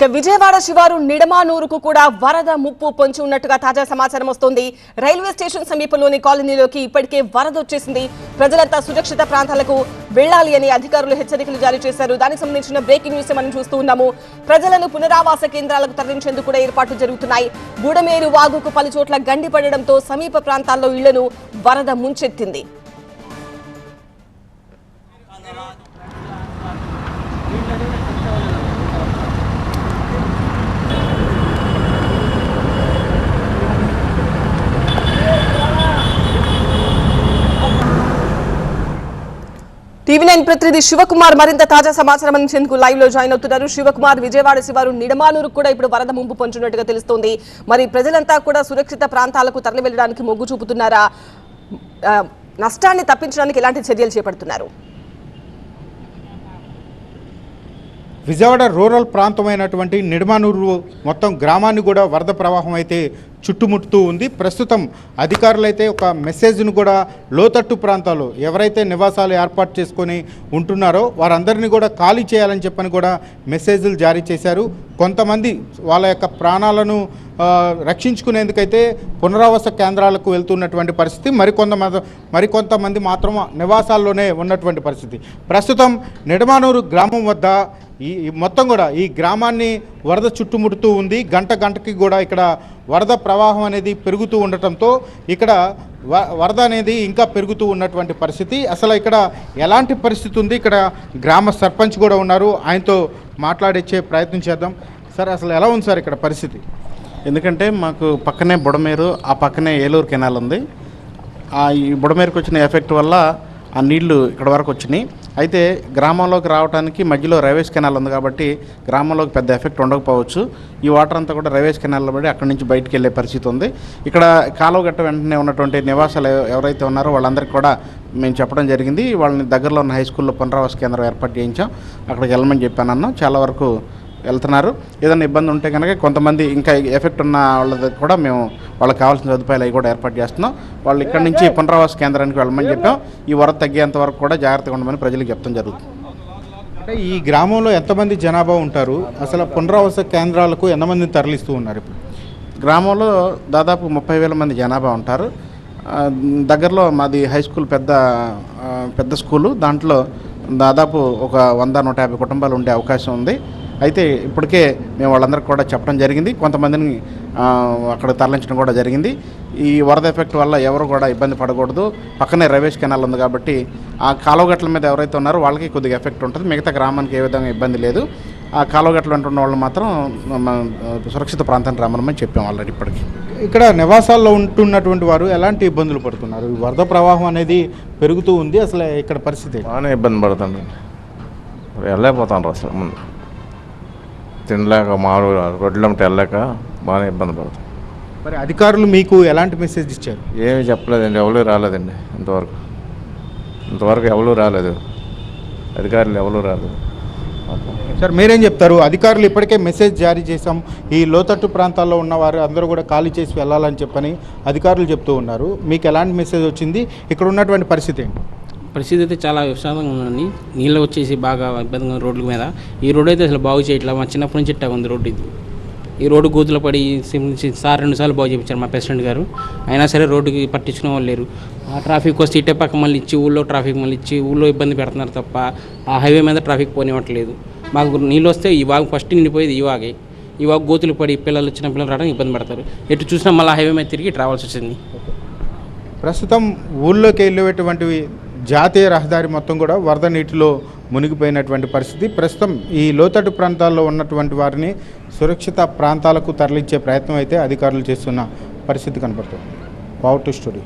ఇక విజయవాడ శివారు నిడమానూరుకు కూడా వరద ముప్పు పొంచి ఉన్నట్టుగా తాజా సమాచారం వస్తోంది. రైల్వే స్టేషన్ సమీపంలోని కాలనీలోకి ఇప్పటికే వరద వచ్చేసింది. ప్రజలంతా సురక్షిత ప్రాంతాలకు వెళ్ళాలి అని అధికారులు హెచ్చరికలు జారీ చేశారు. దానికి సంబంధించిన బ్రేకింగ్ న్యూస్ మనం చూస్తూ ఉన్నాము. ప్రజలను పునరావాస కేంద్రాలకు తరలించేందుకు కూడా ఏర్పాట్లు జరుగుతున్నాయి. బుడమేరు వాగుకు పలు చోట్ల గండి పడడంతో సమీప ప్రాంతాల్లో ఇళ్ళను వరద ముంచెత్తింది. టీవీ నైన్ ప్రతినిధి శివకుమార్ మరింత తాజా సమాచారం అందించేందుకు లైవ్లో జాయిన్ అవుతున్నారు. శివకుమార్ విజయవాడ శివారు నిడమానూరు కూడా ఇప్పుడు వరద ముంపు పొంచున్నట్టుగా తెలుస్తోంది. మరి ప్రజలంతా కూడా సురక్షిత ప్రాంతాలకు తరలి వెళ్ళడానికి మొగ్గు చూపుతున్నారా? నష్టాన్ని తప్పించడానికి ఎలాంటి చర్యలు చేపడుతున్నారు? విజయవాడ రూరల్ ప్రాంతమైనటువంటి నిడమానూరు మొత్తం గ్రామాన్ని కూడా వరద ప్రవాహం అయితే చుట్టుముట్టుతూ ఉంది. ప్రస్తుతం అధికారులైతే ఒక మెసేజ్ను కూడా లోతట్టు ప్రాంతాలు ఎవరైతే నివాసాలు ఏర్పాటు చేసుకొని ఉంటున్నారో వారందరినీ కూడా ఖాళీ చేయాలని చెప్పని కూడా మెసేజ్లు జారీ చేశారు. కొంతమంది వాళ్ళ యొక్క ప్రాణాలను రక్షించుకునేందుకైతే పునరావాస కేంద్రాలకు వెళ్తున్నటువంటి పరిస్థితి. మరికొంత మరికొంతమంది మాత్రం నివాసాల్లోనే ఉన్నటువంటి పరిస్థితి. ప్రస్తుతం నిడమానూరు గ్రామం వద్ద ఈ మొత్తం కూడా ఈ గ్రామాన్ని వరద చుట్టుముడుతూ ఉంది. గంట గంటకి కూడా ఇక్కడ వరద ప్రవాహం అనేది పెరుగుతూ ఉండటంతో ఇక్కడ వ- వరద అనేది ఇంకా పెరుగుతూ ఉన్నటువంటి పరిస్థితి. అసలు ఇక్కడ ఎలాంటి పరిస్థితి ఉంది? ఇక్కడ గ్రామ సర్పంచ్ కూడా ఉన్నారు. ఆయనతో మాట్లాడిచ్చే ప్రయత్నం చేద్దాం. సార్ అసలు ఎలా ఉంది సార్ ఇక్కడ పరిస్థితి? ఎందుకంటే మాకు పక్కనే బుడమేరు ఆ పక్కనే ఏలూరు కెనాల్ ఉంది. ఆ ఈ బుడమేరుకు వచ్చిన ఎఫెక్ట్ వల్ల ఆ నీళ్ళు ఇక్కడ వరకు వచ్చినాయి. అయితే గ్రామంలోకి రావడానికి మధ్యలో రైవేస్ కెనాల్ ఉంది కాబట్టి గ్రామంలోకి పెద్ద ఎఫెక్ట్ ఉండకపోవచ్చు. ఈ వాటర్ అంతా కూడా రైవేస్ కెనాల్లో పడి అక్కడి నుంచి బయటికి వెళ్ళే పరిస్థితి ఉంది. ఇక్కడ కాలువ గట్ట వెంటనే ఉన్నటువంటి నివాసాలు ఎవరైతే ఉన్నారో వాళ్ళందరికీ కూడా మేము చెప్పడం జరిగింది. వాళ్ళని దగ్గరలో ఉన్న హై స్కూల్లో పునరావాస కేంద్రం ఏర్పాటు చేయించాం. అక్కడికి వెళ్ళమని చెప్పానన్నా. చాలా వరకు వెళ్తున్నారు. ఏదైనా ఇబ్బంది ఉంటే కనుక కొంతమంది ఇంకా ఎఫెక్ట్ ఉన్న వాళ్ళది కూడా మేము వాళ్ళకి కావాల్సిన సదుపాయాలు అవి కూడా ఏర్పాటు చేస్తున్నాం. వాళ్ళు ఇక్కడ నుంచి పునరావాస కేంద్రానికి వెళ్ళమని చెప్పాం. ఈ వరద తగ్గేంత వరకు కూడా జాగ్రత్తగా ఉండమని ప్రజలకు చెప్తాం జరుగుతుంది. అంటే ఈ గ్రామంలో ఎంతమంది జనాభా ఉంటారు? అసలు పునరావాస కేంద్రాలకు ఎంతమందిని తరలిస్తూ ఉన్నారు ఇప్పుడు? గ్రామంలో దాదాపు ముప్పై వేల మంది జనాభా ఉంటారు. దగ్గరలో మాది హై స్కూల్ పెద్ద పెద్ద స్కూలు. దాంట్లో దాదాపు ఒక వంద నూట యాభై కుటుంబాలు ఉండే అవకాశం ఉంది. అయితే ఇప్పటికే మేము వాళ్ళందరికీ కూడా చెప్పడం జరిగింది. కొంతమందిని ఆ, అక్కడ తరలించడం కూడా జరిగింది. ఈ వరద ఎఫెక్ట్ వల్ల ఎవరు కూడా ఇబ్బంది పడకూడదు. పక్కనే రవేష్ కెనాల్ ఉంది కాబట్టి ఆ కాలువగట్ల మీద ఎవరైతే ఉన్నారో వాళ్ళకి కొద్దిగా ఎఫెక్ట్ ఉంటుంది. మిగతా గ్రామానికి ఏ విధంగా ఇబ్బంది లేదు. ఆ కాలువగట్ల వెంట ఉన్న వాళ్ళు మాత్రం సురక్షిత ప్రాంతానికి రమ్మని చెప్పాం ఆల్రెడీ ఇప్పటికి. ఇక్కడ నివాసాల్లో ఉంటున్నటువంటి వారు ఎలాంటి ఇబ్బందులు పడుతున్నారు? ఈ వరద ప్రవాహం అనేది పెరుగుతూ ఉంది. అసలు ఇక్కడ పరిస్థితి? బాగానే ఇబ్బంది పడుతుండ్రు వెళ్ళలేకపోతాను అసలు ముందు. తినలేక మామూలు రొడ్లంటే వెళ్ళలేక బాగానే ఇబ్బంది పడుతుంది మరి అధికారులు మీకు ఎలాంటి మెసేజ్ ఇచ్చారు? ఏమీ చెప్పలేదండి ఎవరు రాలేదండి ఇంతవరకు. ఇంతవరకు ఎవరు రాలేదు. అధికారులు ఎవరు రాలేదు. సార్ మీరేం చెప్తారు? అధికారులు ఇప్పటికే మెసేజ్ జారీ చేశాం. ఈ లోతట్టు ప్రాంతాల్లో ఉన్న వారు అందరూ కూడా ఖాళీ చేసి వెళ్ళాలని చెప్పని అధికారులు చెప్తూ ఉన్నారు. మీకు ఎలాంటి మెసేజ్ వచ్చింది? ఇక్కడ ఉన్నటువంటి పరిస్థితి ఏంటి? పరిస్థితి అయితే చాలా విషాదంగా ఉందండి. నీళ్ళు వచ్చేసి బాగా ఇబ్బందిగా ఉంది రోడ్ల మీద. ఈ రోడ్డు అయితే అసలు బాగు చేయట్లేదు మా చిన్నప్పటి నుంచి ఇట్టా ఉంది రోడ్డు ఇది. ఈ రోడ్డు గోతులు పడి సార్ రెండు సార్లు బాగు చేయించారు మా ప్రెసిడెంట్ గారు. అయినా సరే రోడ్డుకి పట్టించుకునే వాళ్ళు లేరు. ఆ ట్రాఫిక్ వస్తే ఇటే పక్క మళ్ళీ ఇచ్చి ఊళ్ళో ట్రాఫిక్ మళ్ళీ ఇచ్చి ఊళ్ళో ఇబ్బంది పెడుతున్నారు తప్ప ఆ హైవే మీద ట్రాఫిక్ పోనివ్వట్లేదు. మాకు నీళ్ళు వస్తే ఈ వాగు ఫస్ట్ నిండిపోయేది ఈ వాగే. ఈ వాగు గోతులు పడి పిల్లలు చిన్న పిల్లలు రావడానికి ఇబ్బంది పడతారు. ఎటు చూసినా మళ్ళీ హైవే మీద తిరిగి ట్రావెల్స్ రావాల్సి వచ్చింది ప్రస్తుతం ఊళ్ళోకి వెళ్ళేటువంటివి జాతీయ రహదారి మొత్తం కూడా వరద నీటిలో మునిగిపోయినటువంటి పరిస్థితి. ప్రస్తుతం ఈ లోతట్టు ప్రాంతాల్లో ఉన్నటువంటి వారిని సురక్షిత ప్రాంతాలకు తరలించే ప్రయత్నం అయితే అధికారులు చేస్తున్న పరిస్థితి కనపడుతుంది. Power to studio